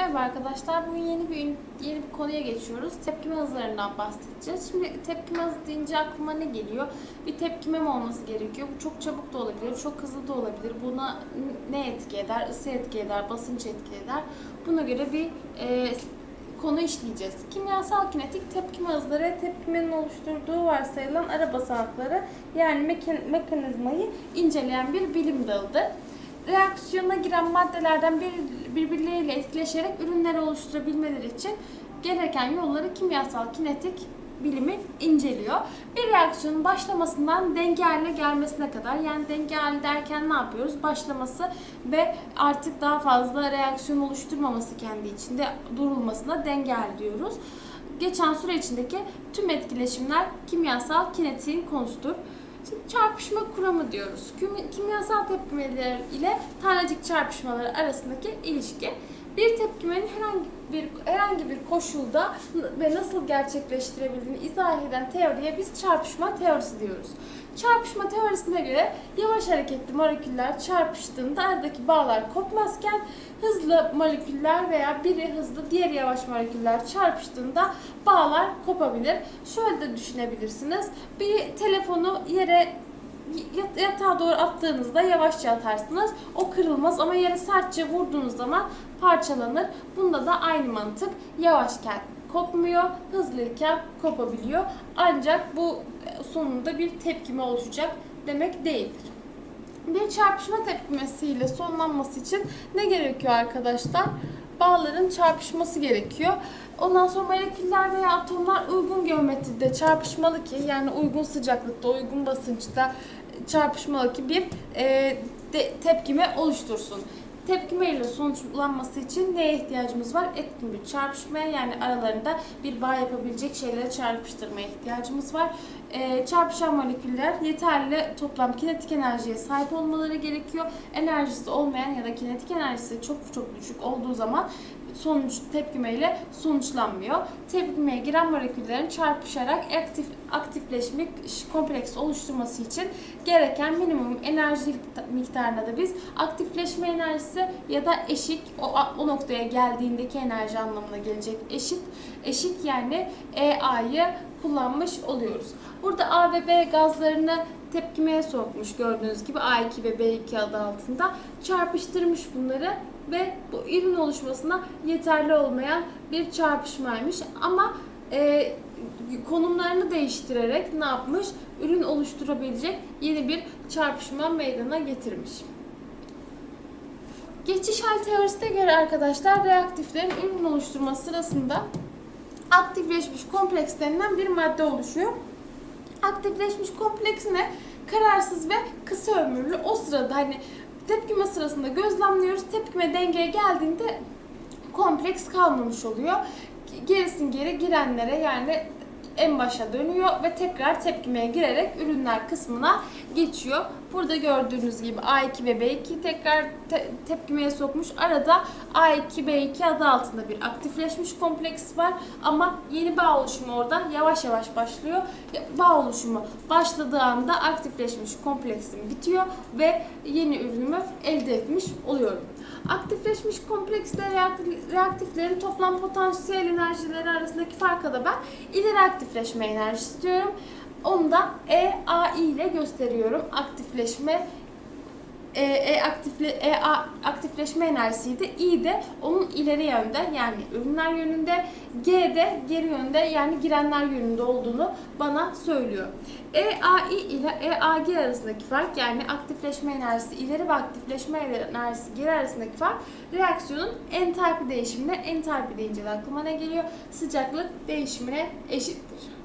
Merhaba arkadaşlar. Bugün yeni bir yeni bir konuya geçiyoruz. Tepkime hızlarından bahsedeceğiz. Şimdi tepkime hızı deyince aklıma ne geliyor? Bir tepkimem olması gerekiyor. Bu çok çabuk da olabilir, çok hızlı da olabilir. Buna ne etki eder? Isı etki eder, basınç etki eder. Buna göre bir e, konu işleyeceğiz. Kimyasal kinetik tepkime hızları, tepkimenin oluşturduğu varsayılan ara basamakları yani mekan- mekanizmayı inceleyen bir bilim dalıdır reaksiyona giren maddelerden bir, birbirleriyle etkileşerek ürünleri oluşturabilmeleri için gereken yolları kimyasal kinetik bilimi inceliyor. Bir reaksiyonun başlamasından denge haline gelmesine kadar yani denge hali derken ne yapıyoruz? Başlaması ve artık daha fazla reaksiyon oluşturmaması kendi içinde durulmasına denge diyoruz. Geçen süre içindeki tüm etkileşimler kimyasal kinetiğin konusudur. Şimdi çarpışma kuramı diyoruz. Kim- Kimyasal tepkimeler ile tanecik çarpışmaları arasındaki ilişki. Bir tepkimenin herhangi bir herhangi bir koşulda ve nasıl gerçekleştirebildiğini izah eden teoriye biz çarpışma teorisi diyoruz. Çarpışma teorisine göre yavaş hareketli moleküller çarpıştığında aradaki bağlar kopmazken hızlı moleküller veya biri hızlı diğer yavaş moleküller çarpıştığında bağlar kopabilir. Şöyle de düşünebilirsiniz. Bir telefonu yere yat- yatağa doğru attığınızda yavaşça atarsınız. O kırılmaz ama yere sertçe vurduğunuz zaman parçalanır. Bunda da aynı mantık. Yavaşken kopmuyor, hızlıyken kopabiliyor. Ancak bu sonunda bir tepkime oluşacak demek değildir. Bir çarpışma tepkimesiyle sonlanması için ne gerekiyor arkadaşlar? Bağların çarpışması gerekiyor. Ondan sonra moleküller veya atomlar uygun geometride çarpışmalı ki yani uygun sıcaklıkta, uygun basınçta çarpışmalı ki bir e, de- tepkime oluştursun. Tepkime ile sonuçlanması için neye ihtiyacımız var? Etkin bir çarpışmaya yani aralarında bir bağ yapabilecek şeyleri çarpıştırmaya ihtiyacımız var. Ee, çarpışan moleküller yeterli toplam kinetik enerjiye sahip olmaları gerekiyor. Enerjisi olmayan ya da kinetik enerjisi çok çok düşük olduğu zaman sonuç tepkimeyle sonuçlanmıyor. Tepkimeye giren moleküllerin çarpışarak aktif aktifleşmek kompleks oluşturması için gereken minimum enerji miktarına da biz aktifleşme enerjisi ya da eşik o, o noktaya geldiğindeki enerji anlamına gelecek eşit eşik yani EA'yı kullanmış oluyoruz. Burada A ve B gazlarını tepkimeye sokmuş gördüğünüz gibi A2 ve B2 adı altında çarpıştırmış bunları ve bu ürün oluşmasına yeterli olmayan bir çarpışmaymış ama e, konumlarını değiştirerek ne yapmış? Ürün oluşturabilecek yeni bir çarpışma meydana getirmiş. Geçiş hal teorisine göre arkadaşlar reaktiflerin ürün oluşturma sırasında aktifleşmiş kompleks denilen bir madde oluşuyor. Aktifleşmiş kompleks ne? Kararsız ve kısa ömürlü. O sırada hani tepkime sırasında gözlemliyoruz. Tepkime dengeye geldiğinde kompleks kalmamış oluyor. Gerisin geri girenlere yani en başa dönüyor ve tekrar tepkimeye girerek ürünler kısmına geçiyor. Burada gördüğünüz gibi A2 ve B2 tekrar te- tepkimeye sokmuş. Arada A2, B2 adı altında bir aktifleşmiş kompleks var ama yeni bağ oluşumu orada yavaş yavaş başlıyor. Bağ oluşumu başladığı anda aktifleşmiş kompleksim bitiyor ve yeni ürünümü elde etmiş oluyorum. Aktifleşmiş kompleksle reak- reaktiflerin toplam potansiyel enerjileri arasındaki farka da ben ileri aktifleşme enerjisi diyorum. Onu da EAI ile gösteriyorum. Aktifleşme e, e, aktifle, e, a, aktifleşme enerjisiydi. I de onun ileri yönde yani ürünler yönünde. G de geri yönde yani girenler yönünde olduğunu bana söylüyor. EAI ile EAG arasındaki fark yani aktifleşme enerjisi ileri ve aktifleşme enerjisi geri arasındaki fark reaksiyonun entalpi değişimine entalpi deyince de aklıma ne geliyor? Sıcaklık değişimine eşittir.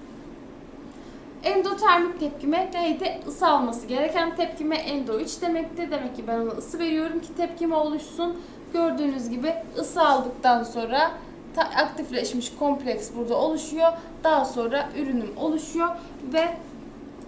Endotermik tepkime neydi? Isı alması gereken tepkime endo iç demekti. Demek ki ben ona ısı veriyorum ki tepkime oluşsun. Gördüğünüz gibi ısı aldıktan sonra aktifleşmiş kompleks burada oluşuyor. Daha sonra ürünüm oluşuyor ve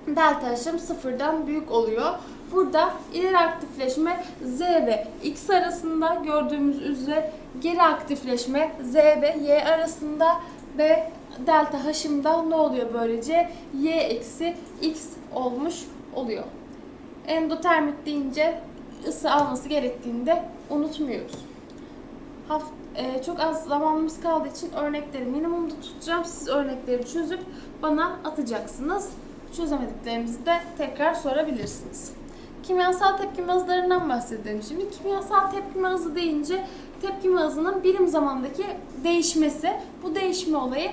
delta H'ım sıfırdan büyük oluyor. Burada ileri aktifleşme Z ve X arasında gördüğümüz üzere geri aktifleşme Z ve Y arasında ve delta H'ımda ne oluyor böylece? Y eksi X olmuş oluyor. Endotermik deyince ısı alması gerektiğinde unutmuyoruz. Haft e, çok az zamanımız kaldığı için örnekleri minimumda tutacağım. Siz örnekleri çözüp bana atacaksınız. Çözemediklerinizi de tekrar sorabilirsiniz. Kimyasal tepkime hızlarından bahsedelim şimdi. Kimyasal tepkime hızı deyince tepkime hızının birim zamandaki değişmesi. Bu değişme olayı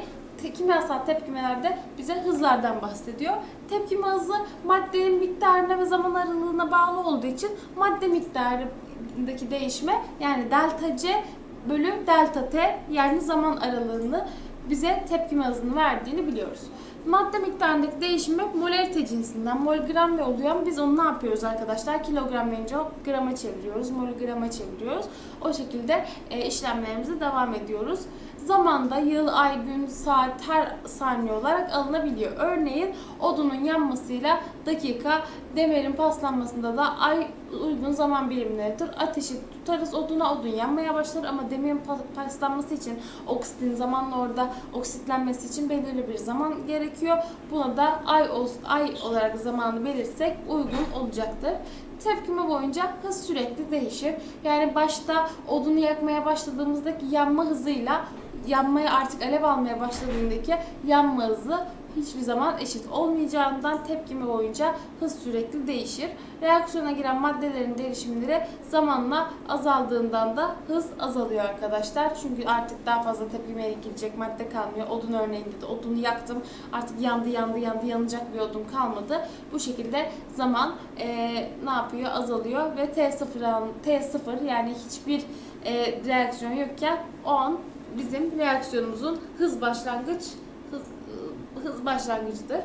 kimyasal tepkimelerde bize hızlardan bahsediyor. Tepkime hızı maddenin miktarına ve zaman aralığına bağlı olduğu için madde miktarındaki değişme yani delta C bölü delta T yani zaman aralığını bize tepkime hızını verdiğini biliyoruz. Madde miktarındaki değişimi molarite cinsinden mol gram ve oluyor ama biz onu ne yapıyoruz arkadaşlar? Kilogram verince grama çeviriyoruz, mol grama çeviriyoruz. O şekilde e, işlemlerimize devam ediyoruz. Zamanda yıl, ay, gün, saat her saniye olarak alınabiliyor. Örneğin odunun yanmasıyla dakika, demirin paslanmasında da ay uygun zaman birimleridir. Ateşi tutarız oduna, odun yanmaya başlar ama demirin pa- paslanması için oksitin zamanla orada oksitlenmesi için belirli bir zaman gerekiyor. Buna da ay, ay olarak zamanı belirtsek uygun olacaktır. Tepkime boyunca hız sürekli değişir. Yani başta odunu yakmaya başladığımızdaki yanma hızıyla yanmaya artık alev almaya başladığındaki yanma hızı hiçbir zaman eşit olmayacağından tepkime boyunca hız sürekli değişir. Reaksiyona giren maddelerin derişimleri zamanla azaldığından da hız azalıyor arkadaşlar. Çünkü artık daha fazla tepkimeye girecek madde kalmıyor. Odun örneğinde de odunu yaktım. Artık yandı yandı yandı yanacak bir odun kalmadı. Bu şekilde zaman eee, ne yapıyor? Azalıyor ve T0 an- T0 yani hiçbir eee, reaksiyon yokken o an bizim reaksiyonumuzun hız başlangıç hız, başlangıcıdır.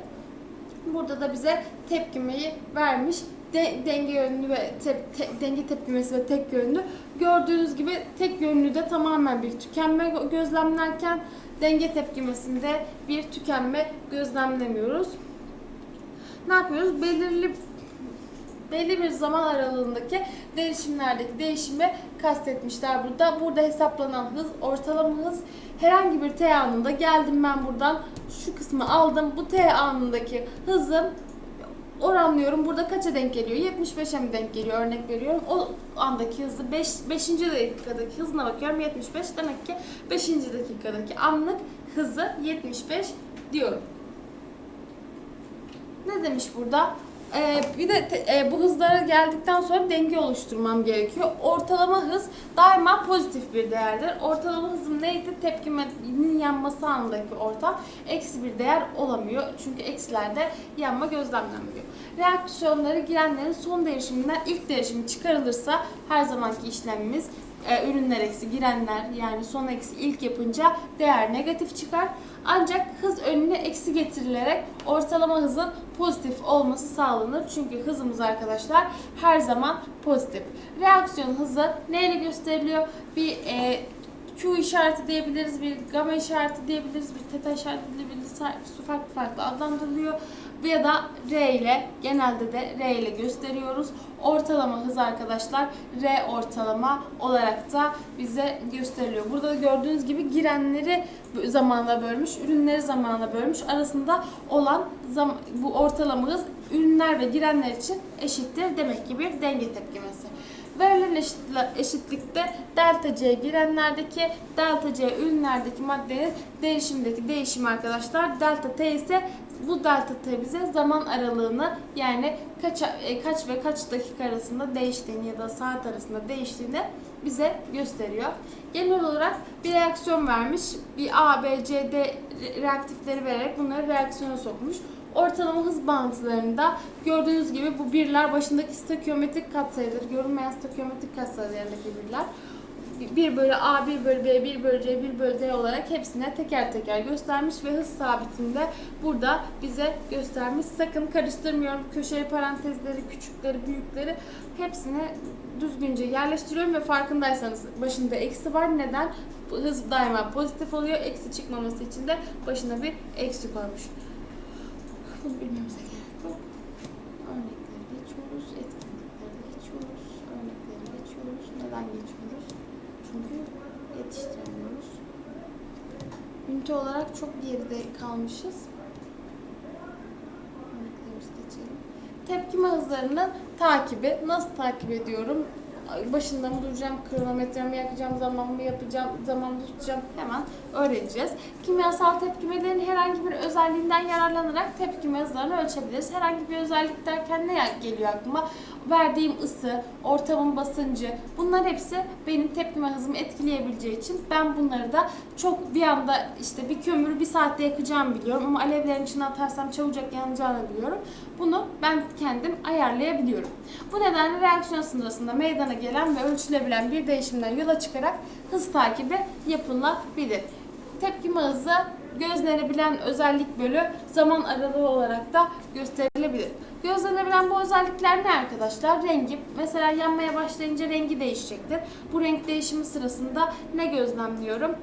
Burada da bize tepkimeyi vermiş. De- denge yönlü ve tep- te- denge tepkimesi ve tek yönlü. Gördüğünüz gibi tek yönlü de tamamen bir tükenme gö- gözlemlerken denge tepkimesinde bir tükenme gözlemlemiyoruz. Ne yapıyoruz? Belirli belli bir zaman aralığındaki değişimlerdeki değişimi kastetmişler burada. Burada hesaplanan hız, ortalama hız herhangi bir t anında geldim ben buradan şu kısmı aldım. Bu t anındaki hızım oranlıyorum. Burada kaça denk geliyor? 75'e mi denk geliyor? Örnek veriyorum. O andaki hızı 5. 5. dakikadaki hızına bakıyorum. 75. Demek ki 5. dakikadaki anlık hızı 75 diyorum. Ne demiş burada? Ee, bir de te- e, bu hızlara geldikten sonra denge oluşturmam gerekiyor. Ortalama hız daima pozitif bir değerdir. Ortalama hızım neydi? Tepkimenin yanması anındaki ortam. Eksi bir değer olamıyor. Çünkü eksilerde yanma gözlemlenmiyor. Reaksiyonları girenlerin son değişiminden ilk değişimi çıkarılırsa her zamanki işlemimiz e, ürünler eksi girenler yani son eksi ilk yapınca değer negatif çıkar. Ancak hız önüne eksi getirilerek ortalama hızın pozitif olması sağlanır. Çünkü hızımız arkadaşlar her zaman pozitif. Reaksiyon hızı neyle gösteriliyor? Bir e, Q işareti diyebiliriz, bir gamma işareti diyebiliriz, bir teta işareti diyebiliriz. Farklı farklı adlandırılıyor. Ya da R ile genelde de R ile gösteriyoruz. Ortalama hız arkadaşlar R ortalama olarak da bize gösteriliyor. Burada da gördüğünüz gibi girenleri zamana bölmüş, ürünleri zamana bölmüş. Arasında olan bu ortalama hız ürünler ve girenler için eşittir. Demek ki bir denge tepkimesi. Verilen eşitli- eşitlikte delta C girenlerdeki, delta C ürünlerdeki maddenin değişimdeki değişim arkadaşlar. Delta T ise bu delta T bize zaman aralığını yani kaç e, kaç ve kaç dakika arasında değiştiğini ya da saat arasında değiştiğini bize gösteriyor. Genel olarak bir reaksiyon vermiş. Bir A, B, C, D re- reaktifleri vererek bunları reaksiyona sokmuş. Ortalama hız bağıntılarında gördüğünüz gibi bu birler başındaki stökiyometrik katsayıdır. Görünmeyen stökiyometrik katsayılarındaki birler. 1 bölü A, 1 bölü B, 1 bölü C, 1 bölü D olarak hepsine teker teker göstermiş ve hız sabitinde burada bize göstermiş. Sakın karıştırmıyorum. Köşeli parantezleri, küçükleri, büyükleri hepsini düzgünce yerleştiriyorum ve farkındaysanız başında eksi var. Neden? Hız daima pozitif oluyor. Eksi çıkmaması için de başına bir eksi koymuş. Bunu bilmemize gerek yok. Örnekleri geçiyoruz, etkinlikleri geçiyoruz, örnekleri geçiyoruz. Neden geçiyoruz? Çünkü yetiştiremiyoruz. Ünite olarak çok geride kalmışız. Örneklerimizi geçelim. Tepkime hızlarının takibi. Nasıl takip ediyorum? başında mı duracağım, kronometremi yakacağım, zaman mı yapacağım, zaman mı tutacağım hemen öğreneceğiz. Kimyasal tepkimelerin herhangi bir özelliğinden yararlanarak tepkime hızlarını ölçebiliriz. Herhangi bir özellik derken ne geliyor aklıma? Verdiğim ısı, ortamın basıncı bunlar hepsi benim tepkime hızımı etkileyebileceği için ben bunları da çok bir anda işte bir kömürü bir saatte yakacağımı biliyorum ama alevlerin içine atarsam çabucak yanacağını biliyorum. Bunu ben kendim ayarlayabiliyorum. Bu nedenle reaksiyon sırasında meydana gelen ve ölçülebilen bir değişimden yola çıkarak hız takibi yapılabilir. Tepkime hızı gözlenebilen özellik bölü zaman aralığı olarak da gösterilebilir. Gözlenebilen bu özellikler ne arkadaşlar? Rengi. Mesela yanmaya başlayınca rengi değişecektir. Bu renk değişimi sırasında ne gözlemliyorum?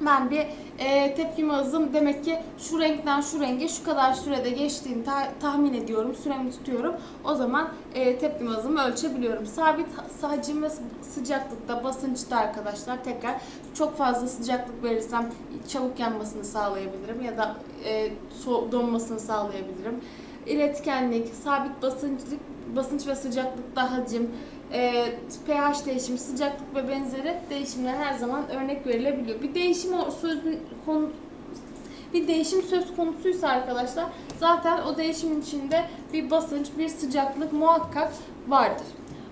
Ben bir e, tepkime hızım demek ki şu renkten şu renge şu kadar sürede geçtiğini ta- tahmin ediyorum. Süremi tutuyorum. O zaman e, tepkime hızımı ölçebiliyorum. Sabit hacim ve sıcaklıkta, basınçta arkadaşlar tekrar çok fazla sıcaklık verirsem çabuk yanmasını sağlayabilirim ya da e, so- donmasını sağlayabilirim. İletkenlik, sabit basınçlık, basınç ve sıcaklıkta hacim, e, pH değişimi, sıcaklık ve benzeri değişimler her zaman örnek verilebiliyor. Bir değişim sözün konu bir değişim söz konusuysa arkadaşlar zaten o değişimin içinde bir basınç, bir sıcaklık muhakkak vardır.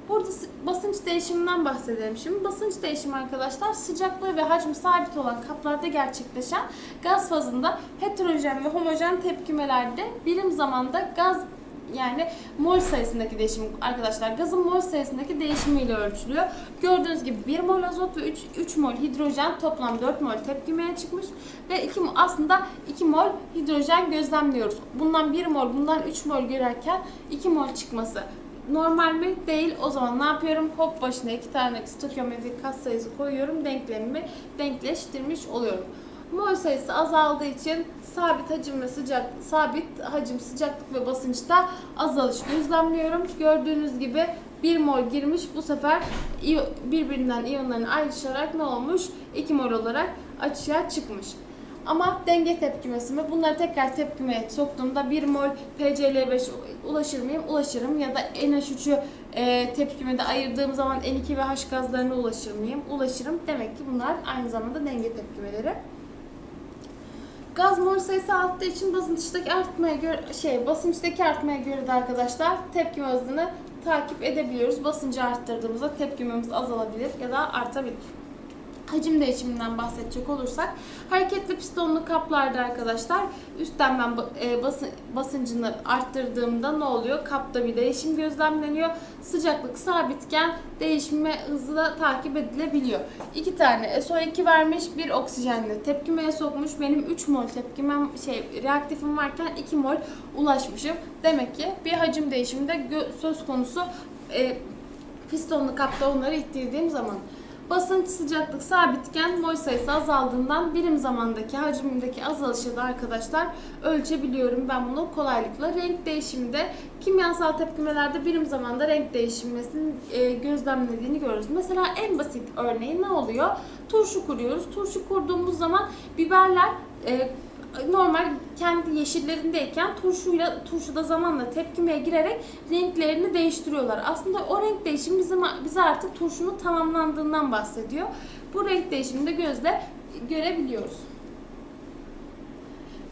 Burada sı- basınç değişiminden bahsedelim şimdi. Basınç değişimi arkadaşlar sıcaklığı ve hacmi sabit olan kaplarda gerçekleşen gaz fazında heterojen ve homojen tepkimelerde birim zamanda gaz yani mol sayısındaki değişim arkadaşlar gazın mol sayısındaki değişimiyle ölçülüyor. Gördüğünüz gibi 1 mol azot ve 3, 3 mol hidrojen toplam 4 mol tepkimeye çıkmış ve 2 aslında 2 mol hidrojen gözlemliyoruz. Bundan 1 mol, bundan 3 mol görerken 2 mol çıkması normal mi? Değil. O zaman ne yapıyorum? Hop başına 2 tane stoichiometrik kat sayısı koyuyorum. Denklemimi denkleştirmiş oluyorum. Mol sayısı azaldığı için sabit hacim ve sıcak sabit hacim, sıcaklık ve basınçta azalış gözlemliyorum. Gördüğünüz gibi 1 mol girmiş. Bu sefer birbirinden iyonların ayrışarak ne olmuş? 2 mol olarak açığa çıkmış. Ama denge tepkimesi mi? Bunları tekrar tepkimeye soktuğumda 1 mol PCl5 ulaşır mıyım? Ulaşırım. Ya da NH3'ü e, tepkimede ayırdığım zaman N2 ve H gazlarına ulaşır mıyım? Ulaşırım. Demek ki bunlar aynı zamanda denge tepkimeleri. Gaz mol sayısı arttığı için basınçtaki artmaya göre şey basınçtaki artmaya göre de arkadaşlar tepkime hızını takip edebiliyoruz. Basıncı arttırdığımızda tepkimemiz azalabilir ya da artabilir. Hacim değişiminden bahsedecek olursak hareketli pistonlu kaplarda arkadaşlar üstten ben e, basın, basıncını arttırdığımda ne oluyor? Kapta bir değişim gözlemleniyor. Sıcaklık sabitken değişime hızı da takip edilebiliyor. İki tane SO2 vermiş, bir oksijenle tepkimeye sokmuş. Benim 3 mol tepkimem şey reaktifim varken 2 mol ulaşmışım. Demek ki bir hacim değişimi de gö- söz konusu e, pistonlu kapta onları ittirdiğim zaman. Basınç sıcaklık sabitken mol sayısı azaldığından birim zamandaki hacimdeki azalışı da arkadaşlar ölçebiliyorum ben bunu kolaylıkla. Renk değişiminde kimyasal tepkimelerde birim zamanda renk değişimesinin e, gözlemlediğini görürüz. Mesela en basit örneği ne oluyor? Turşu kuruyoruz. Turşu kurduğumuz zaman biberler e, normal kendi yeşillerindeyken turşuyla turşuda zamanla tepkimeye girerek renklerini değiştiriyorlar. Aslında o renk değişimi bizim bize artık turşunun tamamlandığından bahsediyor. Bu renk değişimini de gözle görebiliyoruz.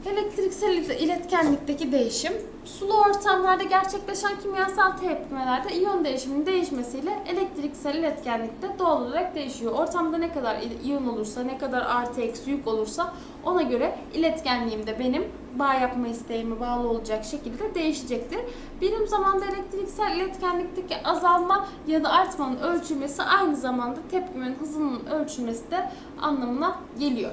Elektriksel iletkenlikteki değişim, sulu ortamlarda gerçekleşen kimyasal tepkimelerde iyon değişiminin değişmesiyle elektriksel iletkenlikte doğal olarak değişiyor. Ortamda ne kadar iyon olursa, ne kadar artı eksi yük olursa ona göre iletkenliğim de benim bağ yapma isteğime bağlı olacak şekilde değişecektir. Birim zamanda elektriksel iletkenlikteki azalma ya da artmanın ölçülmesi aynı zamanda tepkimenin hızının ölçülmesi de anlamına geliyor.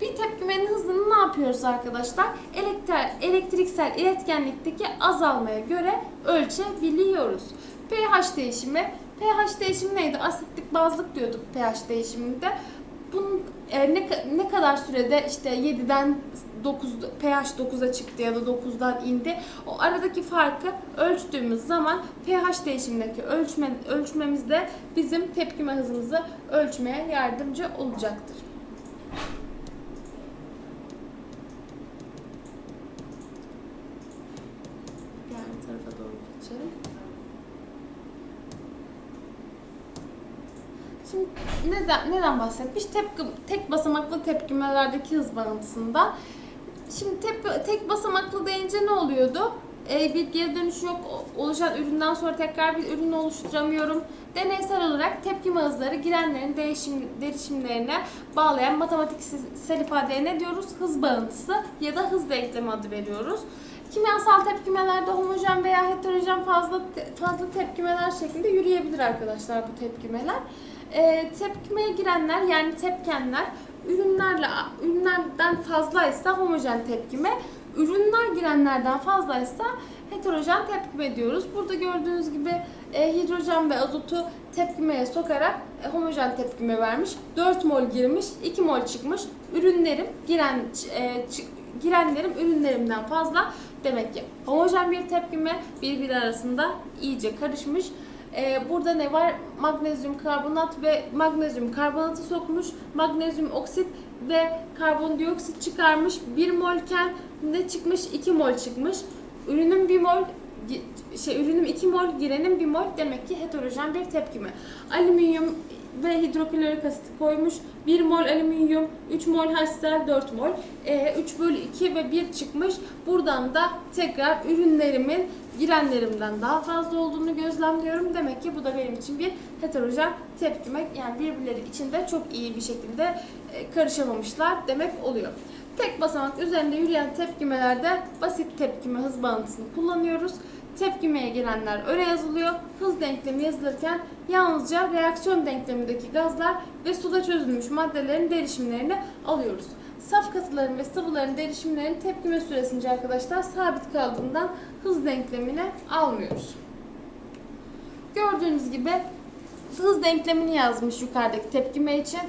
Bir tepkimenin hızını ne yapıyoruz arkadaşlar? Elektri- elektriksel iletkenlikteki azalmaya göre ölçebiliyoruz. pH değişimi. pH değişimi neydi? Asitlik bazlık diyorduk pH değişiminde. Bunun e, ne, ne kadar sürede işte 7'den 9 pH 9'a çıktı ya da 9'dan indi. O aradaki farkı ölçtüğümüz zaman pH değişimindeki ölçme, ölçmemiz de bizim tepkime hızımızı ölçmeye yardımcı olacaktır. Diğer tarafa doğru geçelim. Neden, bahsetmiş? Tepki, tek basamaklı tepkimelerdeki hız bağıntısından. Şimdi tek, tek basamaklı deyince ne oluyordu? Ee, bir geri dönüş yok. Oluşan üründen sonra tekrar bir ürün oluşturamıyorum. Deneysel olarak tepkime hızları girenlerin değişim, değişimlerine bağlayan matematiksel ifadeye ne diyoruz? Hız bağıntısı ya da hız denklemi adı veriyoruz. Kimyasal tepkimelerde homojen veya heterojen fazla fazla tepkimeler şeklinde yürüyebilir arkadaşlar bu tepkimeler. Ee, tepkimeye girenler yani tepkenler ürünlerle ürünlerden fazlaysa homojen tepkime, ürünler girenlerden fazlaysa heterojen tepkime diyoruz. Burada gördüğünüz gibi e, hidrojen ve azotu tepkimeye sokarak e, homojen tepkime vermiş. 4 mol girmiş, 2 mol çıkmış. Ürünlerim giren e, girenlerim ürünlerimden fazla. Demek ki homojen bir tepkime birbiri arasında iyice karışmış. Ee, burada ne var? Magnezyum karbonat ve magnezyum karbonatı sokmuş. Magnezyum oksit ve karbondioksit çıkarmış. 1 molken ne çıkmış? 2 mol çıkmış. Ürünün 1 mol şey ürünüm 2 mol, girenim 1 mol demek ki heterojen bir tepkime. Alüminyum ve hidroklorik asit koymuş. 1 mol alüminyum, 3 mol HCl, 4 mol. Ee, 3 bölü 2 ve 1 çıkmış. Buradan da tekrar ürünlerimin girenlerimden daha fazla olduğunu gözlemliyorum. Demek ki bu da benim için bir heterojen tepkime. Yani birbirleri içinde çok iyi bir şekilde e, karışamamışlar demek oluyor. Tek basamak üzerinde yürüyen tepkimelerde basit tepkime hız bağıntısını kullanıyoruz. Tepkimeye girenler öyle yazılıyor. Hız denklemi yazılırken yalnızca reaksiyon denklemindeki gazlar ve suda çözülmüş maddelerin derişimlerini alıyoruz. Saf katıların ve sıvıların derişimlerinin tepkime süresince arkadaşlar sabit kaldığından hız denklemini almıyoruz. Gördüğünüz gibi hız denklemini yazmış yukarıdaki tepkime için.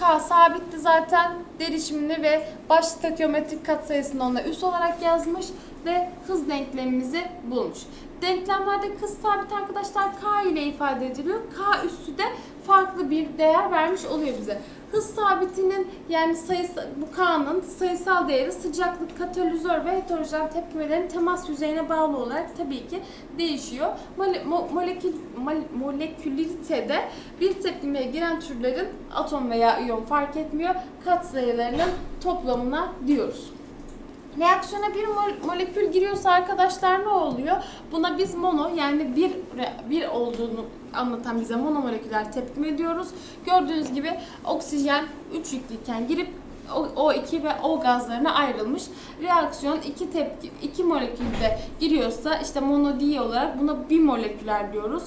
K sabitti zaten derişimini ve baş stakyometrik katsayısını ona üs olarak yazmış ve hız denklemimizi bulmuş. Denklemlerde hız sabit arkadaşlar K ile ifade ediliyor. K üssü de farklı bir değer vermiş oluyor bize. Hız sabitinin yani sayısı, bu K'nın sayısal değeri sıcaklık, katalizör ve heterojen tepkimelerin temas yüzeyine bağlı olarak tabii ki değişiyor. Mole, mo- molekül, mol- molekülitede bir tepkimeye giren türlerin atom veya iyon fark etmiyor. Katsayılarının toplamına diyoruz. Reaksiyona bir mol- molekül giriyorsa arkadaşlar ne oluyor? Buna biz mono yani bir bir olduğunu anlatan bize monomoleküler tepkime diyoruz. Gördüğünüz gibi oksijen 3 yüklüyken girip O- O2 ve O gazlarına ayrılmış. Reaksiyon iki tepki iki molekülde giriyorsa işte monodi olarak buna bimoleküler diyoruz.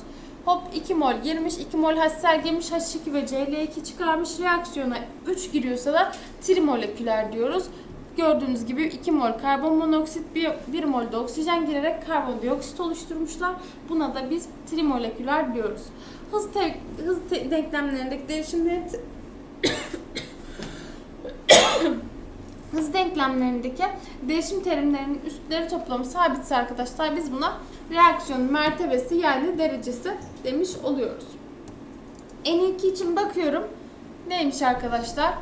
Hop 2 mol girmiş, 2 mol HCl girmiş, H2 ve Cl2 çıkarmış. Reaksiyona 3 giriyorsa da trimoleküler diyoruz. Gördüğünüz gibi 2 mol karbon monoksit, 1, 1 mol de oksijen girerek karbondioksit oluşturmuşlar. Buna da biz trimoleküler diyoruz. Hız, te- hız te- denklemlerindeki değişimleri hız denklemlerindeki değişim terimlerinin üstleri toplamı sabitse arkadaşlar biz buna reaksiyon mertebesi yani derecesi demiş oluyoruz. N2 için bakıyorum. Neymiş arkadaşlar?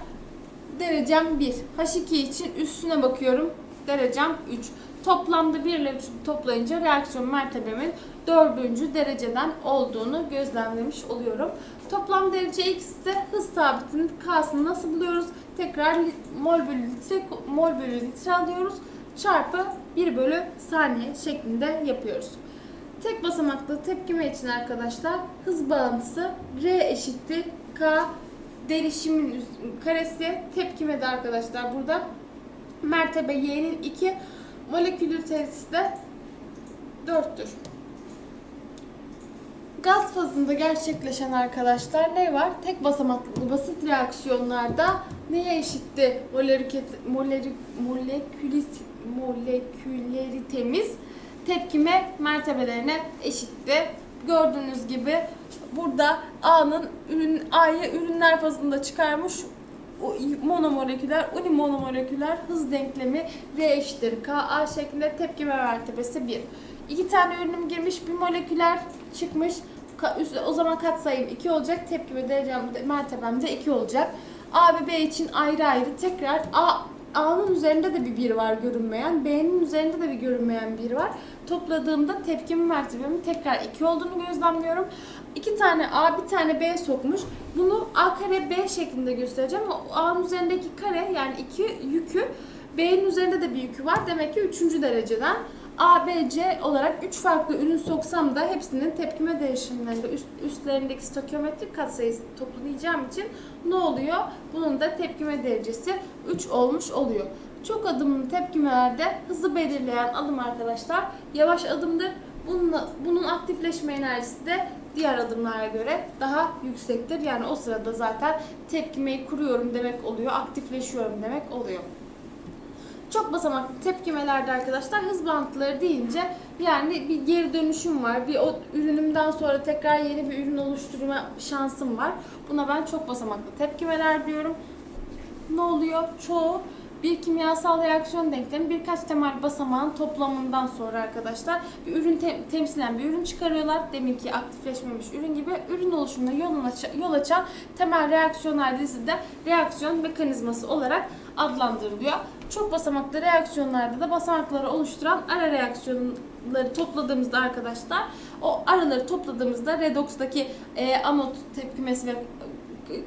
Derecem 1. H2 için üstüne bakıyorum. Derecem 3. Toplamda 1 ile 3'ü toplayınca reaksiyon mertebemin 4. dereceden olduğunu gözlemlemiş oluyorum. Toplam derece x ise hız sabitinin k'sını nasıl buluyoruz? Tekrar mol bölü litre, mol bölü litre alıyoruz. Çarpı 1 bölü saniye şeklinde yapıyoruz. Tek basamaklı tepkime için arkadaşlar hız bağıntısı R eşittir K derişimin karesi tepkime de arkadaşlar burada mertebe Y'nin 2 molekülitesi de 4'tür. Gaz fazında gerçekleşen arkadaşlar ne var? Tek basamaklı basit reaksiyonlarda neye eşitti molekülit, molekülit, molekülit, moleküleritemiz? Tepkime mertebelerine eşitti. Gördüğünüz gibi burada A'nın ürün A'yı ürünler fazında çıkarmış monomoleküler, unimonomoleküler hız denklemi R eşittir K A şeklinde tepkime mertebesi 1. İki tane ürünüm girmiş, bir moleküler çıkmış. O zaman katsayım 2 olacak. Tepkime derecem, mertebem de 2 olacak. A ve B için ayrı ayrı tekrar A A'nın üzerinde de bir bir var görünmeyen, B'nin üzerinde de bir görünmeyen bir var. Topladığımda tepkimi mertebemin tekrar 2 olduğunu gözlemliyorum. İki tane A, bir tane B sokmuş. Bunu A kare B şeklinde göstereceğim A'nın üzerindeki kare yani iki yükü B'nin üzerinde de bir yükü var. Demek ki 3. dereceden A, B, C olarak 3 farklı ürün soksam da hepsinin tepkime değişimlerinde üst, üstlerindeki stokiyometrik katsayısı toplayacağım için ne oluyor? Bunun da tepkime derecesi 3 olmuş oluyor. Çok adımlı tepkimelerde hızı belirleyen adım arkadaşlar yavaş adımdır. Bununla, bunun aktifleşme enerjisi de diğer adımlara göre daha yüksektir. Yani o sırada zaten tepkimeyi kuruyorum demek oluyor, aktifleşiyorum demek oluyor. Çok basamaklı tepkimelerde arkadaşlar hız bantıları deyince yani bir geri dönüşüm var. Bir o ürünümden sonra tekrar yeni bir ürün oluşturma şansım var. Buna ben çok basamaklı tepkimeler diyorum. Ne oluyor? Çoğu bir kimyasal reaksiyon denklemi birkaç temel basamağın toplamından sonra arkadaşlar bir ürün te- temsilen bir ürün çıkarıyorlar. Deminki aktifleşmemiş ürün gibi ürün oluşumuna yol, aç- yol açan temel reaksiyonlar dizisi de reaksiyon mekanizması olarak adlandırılıyor. Çok basamaklı reaksiyonlarda da basamakları oluşturan ara reaksiyonları topladığımızda arkadaşlar o araları topladığımızda redox'taki e, anot tepkimesi ve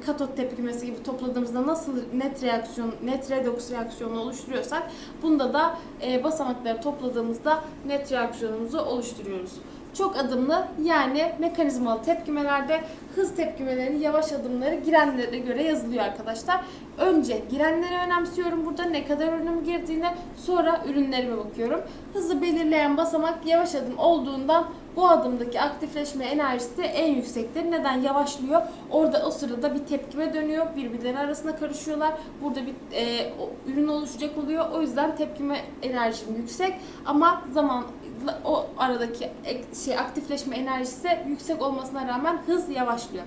katot tepkimesi gibi topladığımızda nasıl net reaksiyon, net redoks reaksiyonu oluşturuyorsak bunda da e, basamakları topladığımızda net reaksiyonumuzu oluşturuyoruz. Çok adımlı yani mekanizmalı tepkimelerde hız tepkimelerinin yavaş adımları girenlere göre yazılıyor arkadaşlar. Önce girenleri önemsiyorum burada ne kadar ürünüm girdiğine sonra ürünlerime bakıyorum. Hızı belirleyen basamak yavaş adım olduğundan bu adımdaki aktifleşme enerjisi de en yüksektir. Neden yavaşlıyor? Orada o sırada bir tepkime dönüyor. Birbirleri arasında karışıyorlar. Burada bir e, ürün oluşacak oluyor. O yüzden tepkime enerjim yüksek ama zaman o aradaki şey aktifleşme enerjisi yüksek olmasına rağmen hız yavaşlıyor.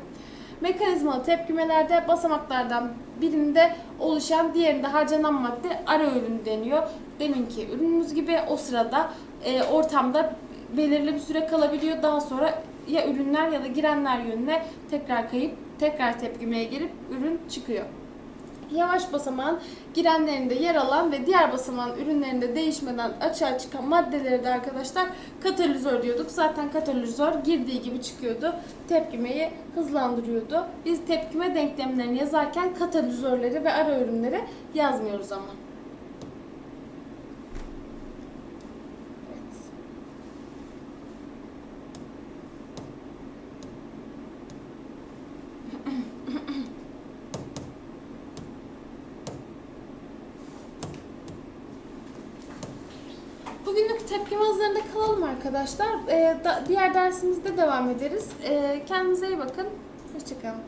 Mekanizmalı tepkimelerde basamaklardan birinde oluşan diğerinde harcanan madde ara ürün deniyor. Deminki ürünümüz gibi o sırada e, ortamda belirli bir süre kalabiliyor. Daha sonra ya ürünler ya da girenler yönüne tekrar kayıp tekrar tepkimeye girip ürün çıkıyor. Yavaş basamağın girenlerinde yer alan ve diğer basamağın ürünlerinde değişmeden açığa çıkan maddeleri de arkadaşlar katalizör diyorduk. Zaten katalizör girdiği gibi çıkıyordu. Tepkimeyi hızlandırıyordu. Biz tepkime denklemlerini yazarken katalizörleri ve ara ürünleri yazmıyoruz ama. Arkadaşlar. Ee, da- diğer dersimizde devam ederiz. Ee, kendinize iyi bakın. Hoşçakalın.